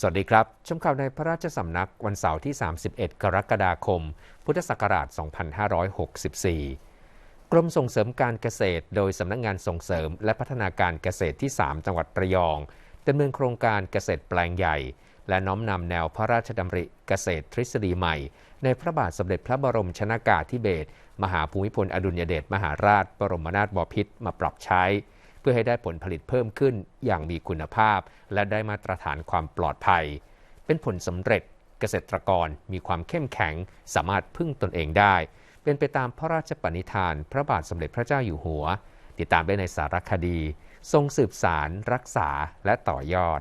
สวัสดีครับ ชมข่าวในพระราชสำนักวันเสาร์ที่ 31 กรกฎาคม พุทธศักราช 2564 กรมส่งเสริมการเกษตร โดยสำนักงงานส่งเสริม และพัฒนาการเกษตรที่ 3 จังหวัดระยองดำเนินโครงการเกษตรแปลงใหญ่ และน้อมนำแนวพระราชดำริเกษตรทฤษฎีใหม่ ในพระบาทสมเด็จพระบรมชนากาธิเบศรมหาภูมิพลอดุลยเดชมหาราช บรมนาถบพิตรมาปรับใช้ พื่อให้ได้ผลผลิตเพิ่มขึ้นอย่างมีคุณภาพ และได้มาตรฐานความปลอดภัย เป็นผลสำเร็จเกษตรกรมีความเข้มแข็ง สามารถพึ่งตนเองได้ เป็นไปตามพระราชปณิธาน พระบาทสมเด็จพระเจ้าอยู่หัว ติดตามได้ในสารคดี ทรงสืบสาร รักษาและต่อยอด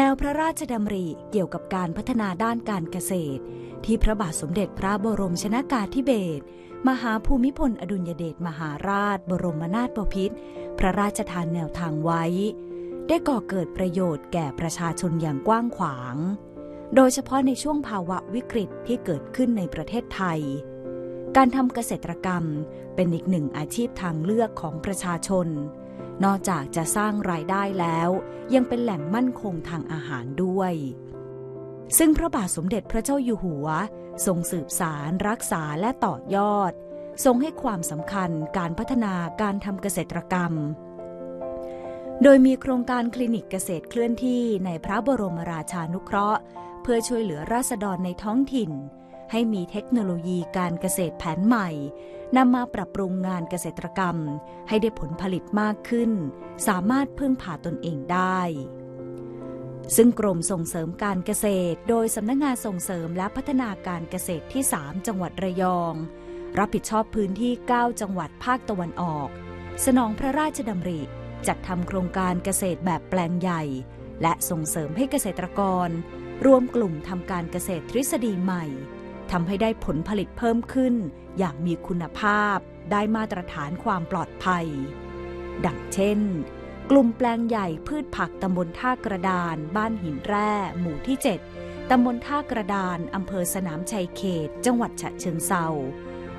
แนวพระราชดำริเกี่ยวกับการพัฒนาด้านการเกษตร ที่พระบาทสมเด็จพระบรมชนากาธิเบศรมหาภูมิพลอดุลยเดชมหาราช บรมนาถบพิตรพระราชทานแนวทางไว้ ได้ก่อเกิดประโยชน์แก่ประชาชนอย่างกว้างขวาง โดยเฉพาะในช่วงภาวะวิกฤตที่เกิดขึ้นในประเทศไทย การทำเกษตรกรรมเป็นอีกหนึ่งอาชีพทางเลือกของประชาชน นอกจากจะสร้างรายได้แล้ว ยังเป็นแหล่งมั่นคงทางอาหารด้วย ซึ่งพระบาทสมเด็จพระเจ้าอยู่หัว ทรงสืบสารรักษาและต่อยอด ทรงให้ความสำคัญการพัฒนาการทำเกษตรกรรม โดยมีโครงการคลินิกเกษตรเคลื่อนที่ในพระบรมราชานุเคราะห์ เพื่อช่วยเหลือราษฎรในท้องถิ่น ให้มีเทคโนโลยีการเกษตรแผนใหม่นำมาปรับปรุงงานเกษตรกรรม ให้ได้ผลผลิตมากขึ้น สามารถพึ่งพาตนเองได้ ซึ่งกรมส่งเสริมการเกษตร โดยสำนักงงานส่งเสริมและพัฒนาการเกษตรที่ 3 จังหวัดระยอง รับผิดชอบพื้นที่ 9 จังหวัดภาคตะวันออก สนองพระราชดำริจัดทำโครงการเกษตรแบบแปลงใหญ่ และส่งเสริมให้เกษตรกร รวมกลุ่มทำการเกษตรทฤษฎีใหม่ ทำให้ได้ผลผลิตเพิ่มขึ้น อย่างมีคุณภาพได้มาตรฐานความปลอดภัย ดังเช่น กลุ่มแปลงใหญ่พืชผักตำบลท่ากระดาน บ้านหินแร่ หมู่ที่ 7ตำบลท่ากระดานอำเภอสนามชัยเขต จังหวัดฉะเชิงเซา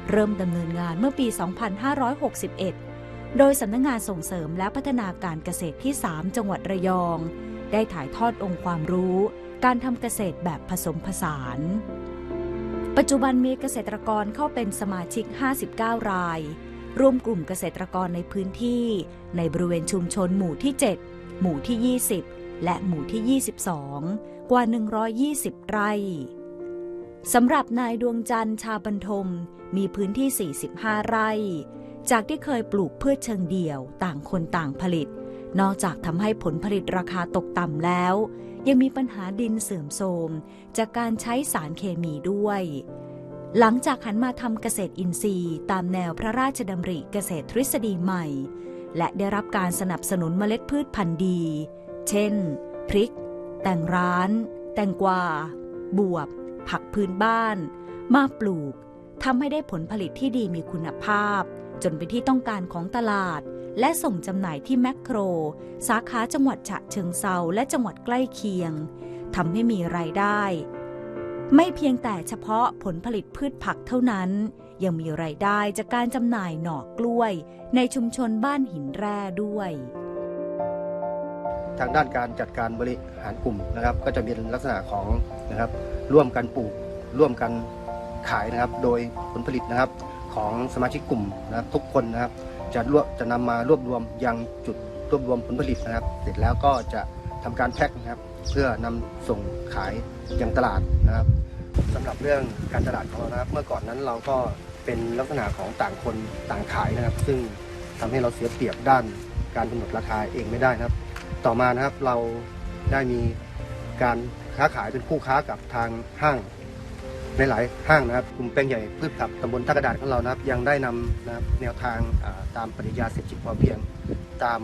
เริ่มดำเนินงานเมื่อปี 2561 โดยสำนักงงานส่งเสริมและพัฒนาการเกษตรที่ 3 จังหวัดระยอง ได้ถ่ายทอดองค์ความรู้ การทำเกษตรแบบผสมผสาน ปัจจุบันมีเกษตรกรเข้าเป็นสมาชิก 59 รายรวมกลุ่มเกษตรกรในพื้นที่ ในบริเวณชุมชนหมู่ที่ 7 หมู่ที่ 20 และหมู่ที่ 22 กว่า 120 ไร่สำหรับนายดวงจันทร์ชาบันทมมีพื้นที่ 45 ไร่ จากที่เคยปลูกพืชเชิงเดี่ยวต่างคนต่างผลิต นอกจากทำให้ผลผลิตราคาตกต่ำแล้ว ยังมีปัญหาดินเสื่อมโทรม จากการใช้สารเคมีด้วย หลังจากหันมาทำเกษตรอินทรีย์ตามแนวพระราชดำริเกษตรทฤษฎีใหม่ และได้รับการสนับสนุนเมล็ดพืชพันธุ์ดี เช่น พริก แตงร้าน แตงกวา บวบ ผักพื้นบ้าน มาปลูกทำให้ได้ผลผลิตที่ดีมีคุณภาพ จนเป็นที่ต้องการของตลาด และส่งจำหน่ายที่แมคโคร สาขาจังหวัดฉะเชิงเซาและจังหวัดใกล้เคียงทำให้มีรายได้ ไม่เพียงแต่เฉพาะผลผลิตพืชผักเท่านั้น ยังมีรายได้จากการจำหน่ายหน่อกล้วย ในชุมชนบ้านหินแร่ด้วย ทางด้านการจัดการบริหารกลุ่มนะครับ ก็จะเป็นลักษณะของนะครับร่วมกันปลูกร่วมกันขายนะครับ โดยผลผลิตนะครับของสมาชิกกลุ่มนะครับทุกคนนะครับ จะรวบจะนำมารวบรวมยังจุดรวบรวมผลผลิตนะครับ เสร็จแล้วก็จะทำการแพ็คนะครับ เพื่อนำส่งขายยังตลาดนะครับสำหรับเรื่องการตลาดของเรานะครับ เมื่อก่อนนั้นเราก็เป็นลักษณะของต่างคนต่างขายนะครับ ซึ่งทำให้เราเสียเปรียบด้านการกำหนดราคาเองไม่ได้นะครับ ต่อมานะครับเราได้มีการค้าขายเป็นคู่ค้ากับทางห้าง ในหลายห้างนะครับกลุ่มแปลงใหญ่พืชผักตำบลท่ากระดาษของเรานะครับยังได้นำนะครับแนวทางตามปริญญาเศรษฐกิจพอเพียง ตาม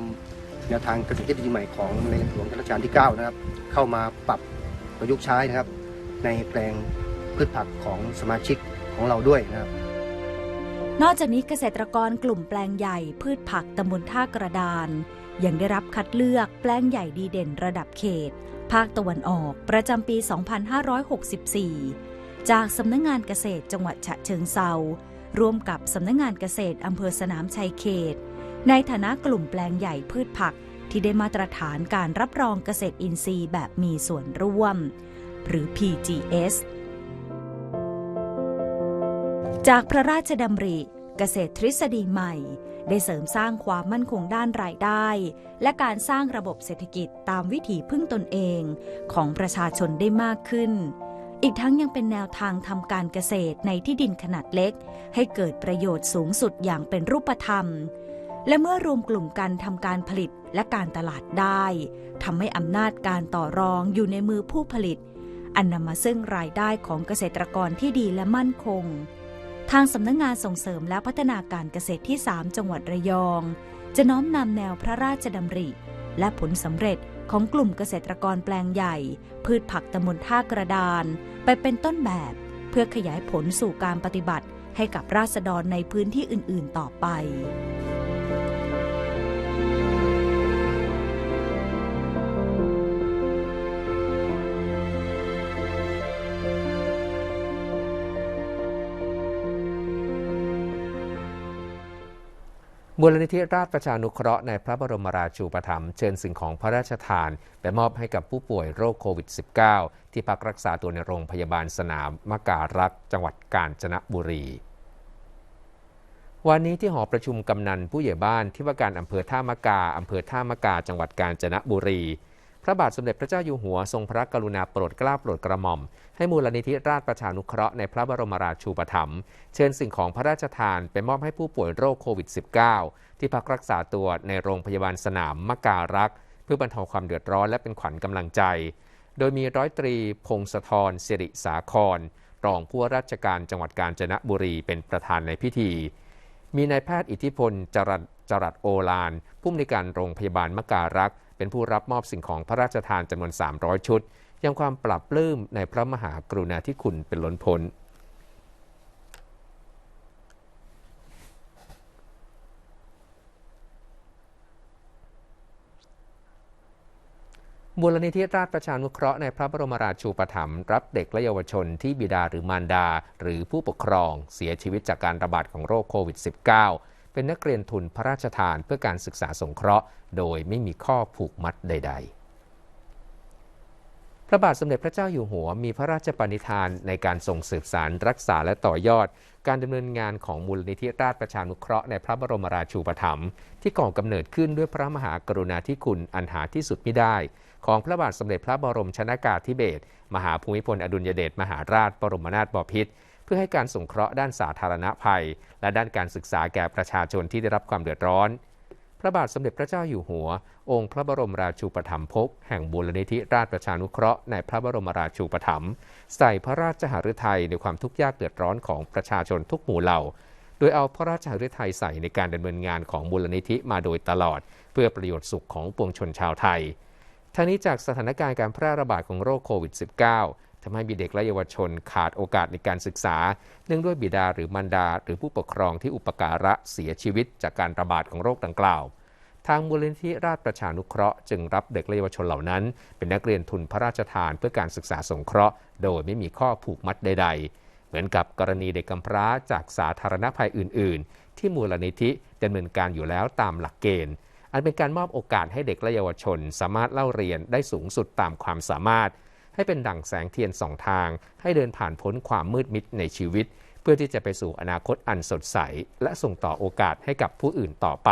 แนวทางเกษตรทฤษฎีใหม่ของในหลวงรัชกาลที่ 9 นะครับ เข้ามาปรับประยุกต์ใช้นะครับ ในแปลงพืชผักของสมาชิกของเราด้วยนะครับ นอกจากนี้เกษตรกรกลุ่มแปลงใหญ่พืชผักตำบลท่ากระดาน ยังได้รับคัดเลือกแปลงใหญ่ดีเด่นระดับเขต ภาคตะวันออกประจำปี 2564 จากสำนักงงานเกษตรจังหวัดฉะเชิงเซาร่วมกับสำนักงงานเกษตรอำเภอสนามชัยเขต ในฐานะกลุ่มแปลงใหญ่พืชผักที่ได้มาตรฐานการรับรองเกษตรอินทรีย์แบบมีส่วนร่วม หรือ PGS จากพระราชดำริเกษตรทฤษฎีใหม่ ได้เสริมสร้างความมั่นคงด้านรายได้ และการสร้างระบบเศรษฐกิจตามวิถีพึ่งตนเองของประชาชนได้มากขึ้น อีกทั้งยังเป็นแนวทางทำการเกษตรในที่ดินขนาดเล็ก ให้เกิดประโยชน์สูงสุดอย่างเป็นรูปธรรม และเมื่อรวมกลุ่มกันทำการผลิตและการตลาดได้ทำให้อำนาจการต่อรองอยู่ในมือผู้ผลิต อันนำมาซึ่งรายได้ของเกษตรกรที่ดีและมั่นคง ทางสำนักงงานส่งเสริมและพัฒนาการเกษตรที่ 3 จังหวัดระยอง จะน้อมนำแนวพระราชดำริ และผลสำเร็จ ของกลุ่มเกษตรกรแปลงใหญ่ พืชผักตำบลท่ากระดาน ไปเป็นต้นแบบ เพื่อขยายผลสู่การปฏิบัติให้กับราษฎรในพื้นที่อื่น ๆ ต่อไป มูลนิธิราชประชานุเคราะห์ในพระบรมราชูปถัมภ์เชิญสิ่งของพระราชทาน ไปมอบให้กับผู้ป่วยโรคโควิด -19 ที่พักรักษาตัวในโรงพยาบาลสนามมการักจังหวัดกาญจนบุรีวันนี้ที่หอประชุมกำนันผู้ใหญ่บ้านที่ว่าการอำเภอท่ามะกาอำเภอท่ามะกาจังหวัดกาญจนบุรี พระบาทสมเด็จพระเจ้าอยู่หัวทรงพระกรุณาโปรดเกล้าโปรดกระหม่อม ให้มูลนิธิราชประชานุเคราะห์ในพระบรมราชูปถัมภ์เชิญสิ่งของพระราชทานไปมอบให้ผู้ป่วยโรคโควิด -19 ที่พักรักษาตัวในโรงพยาบาลสนามมการัก เพื่อบรรเทาความเดือดร้อนและเป็นขวัญกำลังใจ โดยมีร้อยตรีพงศธรสิริสาคร รองผู้ว่าราชการจังหวัดกาญจนบุรีเป็นประธานในพิธี มีนายแพทย์อิทธิพลจรัสจรัสโอลานผู้อำนวยการโรงพยาบาลมการัก เป็นผู้รับมอบสิ่งของพระราชทานจำนวน 300 ชุด ยังความปรับปลื้มในพระมหากรุณาธิคุณเป็นล้นพ้นมูลนิธิราชประชานุเคราะห์ในพระบรมราชูปถัมภ์รับเด็กและเยาวชนที่บิดาหรือมารดา หรือผู้ปกครองเสียชีวิตจากการระบาดของโรคโควิด -19 เป็นนักเรียนทุนพระราชทานเพื่อการศึกษาสงเคราะห์ โดยไม่มีข้อผูกมัดใด ๆ พระบาทสมเด็จพระเจ้าอยู่หัวมีพระราชปณิธานในการส่งสืบสารรักษาและต่อยอด การดำเนินงานของมูลนิธิราชประชานุเคราะห์ในพระบรมราชูปถัมภ์ที่ก่อกำเนิดขึ้นด้วยพระมหากรุณาธิคุณอันหาที่สุดไม่ได้ของพระบาทสมเด็จพระบรมชนากาธิเบศรมหาภูมิพลอดุลยเดชมหาราชบรมนาถบพิตร เพื่อให้การสงเคราะห์ด้านสาธารณภัย และด้านการศึกษาแก่ประชาชนที่ได้รับความเดือดร้อน พระบาทสมเด็จพระเจ้าอยู่หัว องค์พระบรมราชูปถัมภกแห่งมูลนิธิราชประชานุเคราะห์ในพระบรมราชูปถัมภ์ใส่พระราชหฤทัยในความทุกข์ยากเดือดร้อนของประชาชนทุกหมู่เหล่าโดยเอาพระราชหฤทัยใส่ในการดำเนินงานของมูลนิธิมาโดยตลอด เพื่อประโยชน์สุขของปวงชนชาวไทยทั้งนี้จากสถานการณ์การแพร่ระบาดของโรคโควิด -19 ทำให้มีเด็กและเยาวชนขาดโอกาสในการศึกษา เนื่องด้วยบิดาหรือมารดา หรือผู้ปกครองที่อุปการะเสียชีวิตจากการระบาดของโรคดังกล่าว ทางมูลนิธิราชประชานุเคราะห์จึงรับเด็กและเยาวชนเหล่านั้น เป็นนักเรียนทุนพระราชทานเพื่อการศึกษาสงเคราะห์ โดยไม่มีข้อผูกมัดใด ๆเหมือนกับกรณีเด็กกำพร้าจากสาธารณภัยอื่น ๆ ที่มูลนิธิดำเนินการอยู่แล้วตามหลักเกณฑ์ อันเป็นการมอบโอกาสให้เด็กและเยาวชน สามารถเล่าเรียนได้สูงสุดตามความสามารถ ให้เป็นดั่งแสงเทียนสองทาง ให้เดินผ่านพ้นความมืดมิดในชีวิต เพื่อที่จะไปสู่อนาคตอันสดใส และส่งต่อโอกาสให้กับผู้อื่นต่อไป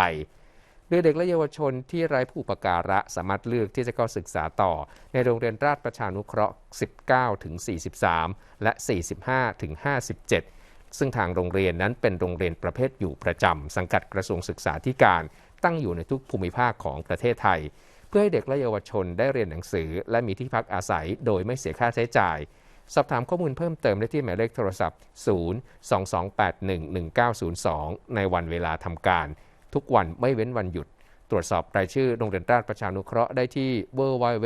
โดยเด็กและเยาวชนที่ไร้ผู้อุปการะสามารถเลือกที่จะเข้าศึกษาต่อ ในโรงเรียนราชประชานุเคราะห์ 19 ถึง 43 และ 45 ถึง 57 ซึ่งทางโรงเรียนนั้นเป็นโรงเรียนประเภทอยู่ประจำสังกัดกระทรวงศึกษาธิการตั้งอยู่ในทุกภูมิภาคของประเทศไทย พื่อให้เด็กและเยาวชนได้เรียนหนังสือ และมีที่พักอาศัยโดยไม่เสียค่าใช้จ่าย สอบถามข้อมูลเพิ่มเติมได้ที่หมายเลขโทรศัพท์ 0 2281 1902 ในวันเวลาทำการ ทุกวันไม่เว้นวันหยุด ตรวจสอบรายชื่อโรงเรียนราชประชานุเคราะห์ได้ที่ www.rajk.org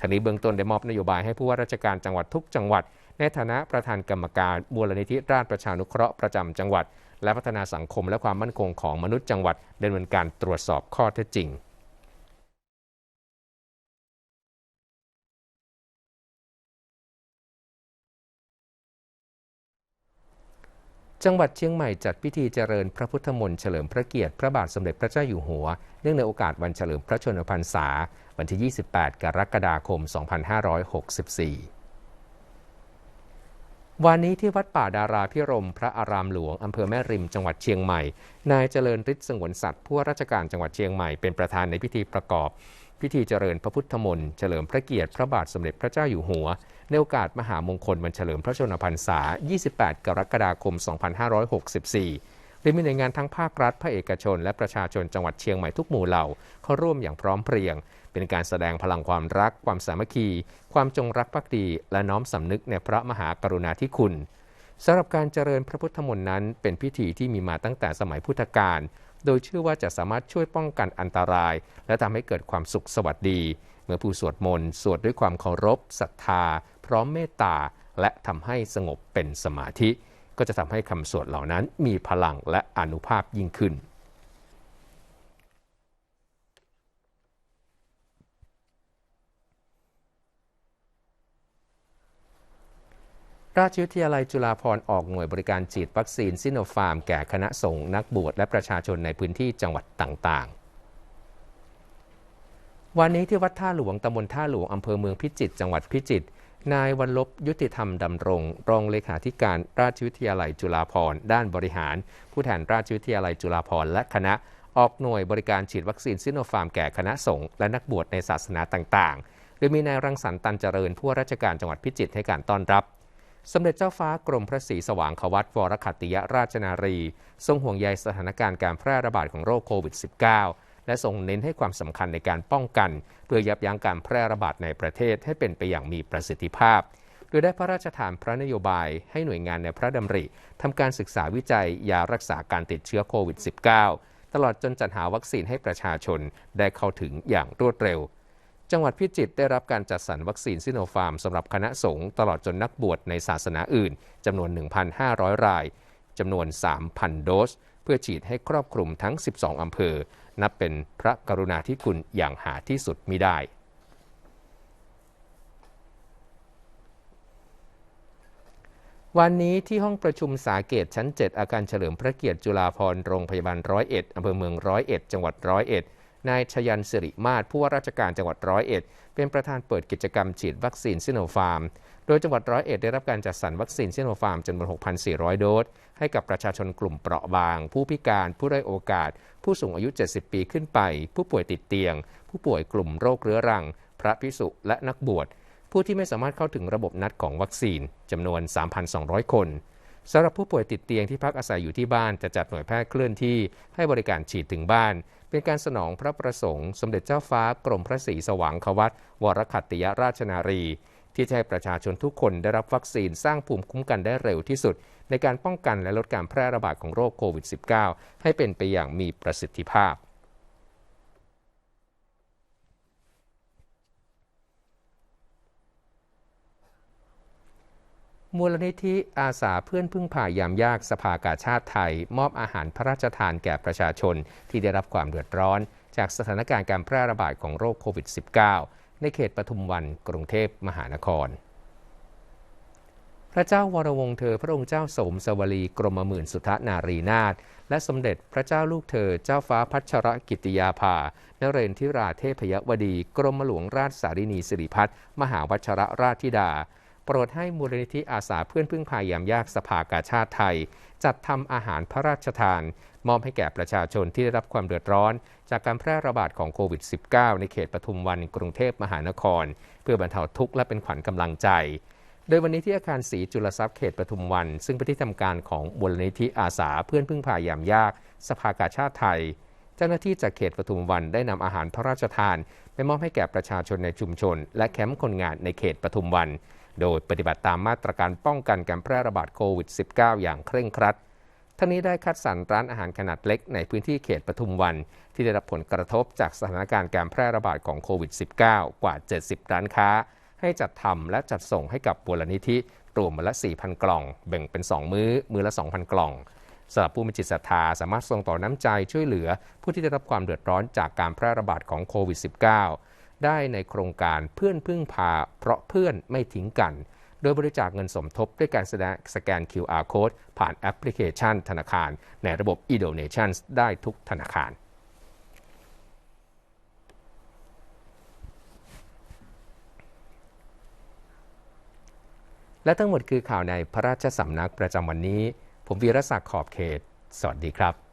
ทางนี้เบื้องต้นได้มอบนโยบายให้ผู้ว่าราชการจังหวัดทุกจังหวัด ในฐานะประธานกรรมการมูลนิธิราชประชานุเคราะห์ประจำจังหวัด และพัฒนาสังคมและความมั่นคงของมนุษย์จังหวัดดำเนินการตรวจสอบข้อเท็จจริงจังหวัดเชียงใหม่จัดพิธีเจริญพระพุทธมนต์เฉลิมพระเกียรติพระบาทสมเด็จพระเจ้าอยู่หัว เนื่องในโอกาสวันเฉลิมพระชนมพรรษา วันที่ 28 กรกฎาคม 2564 วันนี้ที่วัดป่าดาราพิรม พระอารามหลวง อำเภอแม่ริมจังหวัดเชียงใหม่ นายเจริญฤทธิ์สงวนสัตว์ผู้ราชการจังหวัดเชียงใหม่เป็นประธานในพิธีประกอบ พิธีเจริญพระพุทธมนต์เฉลิมพระเกียรติพระบาทสมเด็จพระเจ้าอยู่หัว ในโอกาสมหามงคลวันเฉลิมพระชนมพรรษา 28 กรกฎาคม 2564 โดยมีหน่วยงานทั้งภาครัฐภาคเอกชน และประชาชนจังหวัดเชียงใหม่ทุกหมู่เหล่าเข้าร่วมอย่างพร้อมเพรียง เป็นการแสดงพลังความรัก ความสามัคคี ความจงรักภักดี และน้อมสำนึกในพระมหากรุณาธิคุณสำหรับการเจริญพระพุทธมนต์นั้น เป็นพิธีที่มีมาตั้งแต่สมัยพุทธกาลโดยเชื่อว่าจะสามารถช่วยป้องกันอันตราย และทำให้เกิดความสุขสวัสดี เมื่อผู้สวดมนต์สวดด้วยความเคารพศรัทธา พร้อมเมตตา และทำให้สงบเป็นสมาธิ ก็จะทำให้คำสวดเหล่านั้นมีพลังและอนุภาพยิ่งขึ้น ราชวิทยาลัยจุฬาภรณ์ออกหน่วยบริการฉีดวัคซีนซิโนฟาร์มแก่คณะสงฆ์นักบวชและประชาชนในพื้นที่จังหวัดต่างๆ วันนี้ที่วัดท่าหลวงตำบลท่าหลวงอำเภอเมืองพิจิตรจังหวัดพิจิตร นายวันลบยุติธรรมดำรง รองเลขาธิการราชวิทยาลัยจุฬาภรณ์ด้านบริหาร ผู้แทนราชวิทยาลัยจุฬาภรณ์และคณะออกหน่วยบริการฉีดวัคซีนซิโนฟาร์มแก่คณะสงฆ์และนักบวชในศาสนาต่างๆ โดยมีนายรังสรรค์ตันเจริญ ผู้ว่าราชการจังหวัดพิจิตรให้การต้อนรับ สมเด็จเจ้าฟ้ากรมพระศรีสว่างควัตวรคัตติยราชนารี ทรงห่วงใยสถานการณ์การแพร่ระบาดของโรคโควิด -19 และทรงเน้นให้ความสำคัญในการป้องกันเพื่อยับยั้งการแพร่ระบาดในประเทศให้เป็นไปอย่างมีประสิทธิภาพ โดยได้พระราชทานพระนโยบายให้หน่วยงานในพระดำริทำการศึกษาวิจัยยารักษาการติดเชื้อโควิด -19 ตลอดจนจัดหาวัคซีนให้ประชาชนได้เข้าถึงอย่างรวดเร็วจังหวัดพิจิตรได้รับการจัดสรรวัคซีนซิโนฟาร์มสำหรับคณะสงฆ์ตลอดจนนักบวชในศาสนาอื่นจำนวน 1,500 รายจำนวน 3,000 โดส พื่อฉีดให้ครอบคลุมทั้ง 12 อำเภอ นับเป็นพระกรุณาธิคุณอย่างหาที่สุดมิได้วันนี้ที่ห้องประชุมสาเกตชั้น 7 อาคารเฉลิมพระเกียรติจุฬาภรณ์โรงพยาบาลร้อยเอ็ดอำเภอเมืองร้อยเอ็ดจังหวัดร้อยเอ็ดนายชยันสิริมาศผู้ว่าราชการจังหวัดร้อยเอ็ดเป็นประธานเปิดกิจกรรมฉีดวัคซีนซิโนฟาร์ม โดยจังหวัดร้อยเอ็ดได้รับการจัดสรรวัคซีนซิโนฟาร์มจำนวน 6,400 โดส ให้กับประชาชนกลุ่มเปราะบาง ผู้พิการผู้ได้โอกาส ผู้สูงอายุ 70 ปีขึ้นไป ผู้ป่วยติดเตียง ผู้ป่วยกลุ่มโรคเรื้อรัง พระพิสุและนักบวช ผู้ที่ไม่สามารถเข้าถึงระบบนัดของวัคซีนจำนวน 3,200 คนสำหรับผู้ป่วยติดเตียงที่พักอาศัยอยู่ที่บ้านจะจัดหน่วยแพทย์เคลื่อนที่ให้บริการฉีดถึงบ้าน เป็นการสนองพระประสงค์ สมเด็จเจ้าฟ้ากรมพระศรีสว่างควัตวรคัตติยราชนารี ที่จะให้ประชาชนทุกคนได้รับวัคซีนสร้างภูมิคุ้มกันได้เร็วที่สุด ในการป้องกันและลดการแพร่ระบาดของโรคโควิด -19 ให้เป็นไปอย่างมีประสิทธิภาพมูลนิธิอาสาเพื่อนพึ่งพายามยากสภากาชาติไทย มอบอาหารพระราชทานแก่ประชาชนที่ได้รับความเดือดร้อน จากสถานการณ์การแพร่ระบาดของโรคโควิด -19 ในเขตปทุมวันกรุงเทพมหานคร พระเจ้าวรวงเธอพระองค์เจ้าสมสวลีกรมหมื่นสุทนารีนาถและสมเด็จพระเจ้าลูกเธอเจ้าฟ้าพัชรกิติยาภานเรนทิราเทพยวดี กรมหลวงราชสารินีสิริพัฒมหาวัชรราชธิดา โปรดให้มูลนิธิอาสาเพื่อนพึ่งพายามยากสภากาชาติไทย จัดทำอาหารพระราชทาน มอบให้แก่ประชาชนที่ได้รับความเดือดร้อน จากการแพร่ระบาดของโควิด -19 ในเขตปทุมวันกรุงเทพมหานคร เพื่อบรรเทาทุกข์และเป็นขวัญกำลังใจ โดยวันนี้ที่อาคารศรีจุลทรัพย์เขตปทุมวัน ซึ่งเป็นที่ทำการของมูลนิธิอาสาเพื่อนพึ่งพายามยาก สภากาชาติไทย เจ้าหน้าที่จากเขตปทุมวันได้นำอาหารพระราชทาน ไปมอบให้แก่ประชาชนในชุมชน และแคมป์คนงานในเขตปทุมวัน โดยปฏิบัติตามมาตรการป้องกันการแพร่ระบาดโควิด -19 อย่างเคร่งครัด ทั้งนี้ได้คัดสรรร้านอาหารขนาดเล็กในพื้นที่เขตปทุมวัน ที่ได้รับผลกระทบจากสถานการณ์การแพร่ระบาดของโควิด -19 กว่า 70 ร้านค้า ให้จัดทำและจัดส่งให้กับมูลนิธิรวมวันละ 4,000 กล่อง แบ่งเป็น 2 มื้อ มื้อละ 2,000 กล่องสำหรับผู้มีจิตศรัทธาสามารถส่งต่อน้ำใจช่วยเหลือ ผู้ที่ได้รับความเดือดร้อนจากการแพร่ระบาดของโควิด -19 ได้ในโครงการเพื่อนพึ่งพา เพราะเพื่อนไม่ทิ้งกัน โดยบริจาคเงินสมทบด้วยการแสดงสแกน QR code ผ่านแอปพลิเคชันธนาคาร ในระบบ e-donations ได้ทุกธนาคารและทั้งหมดคือข่าวในพระราชสำนักประจำวันนี้ ผมวีรศักดิ์ขอบเขต สวัสดีครับ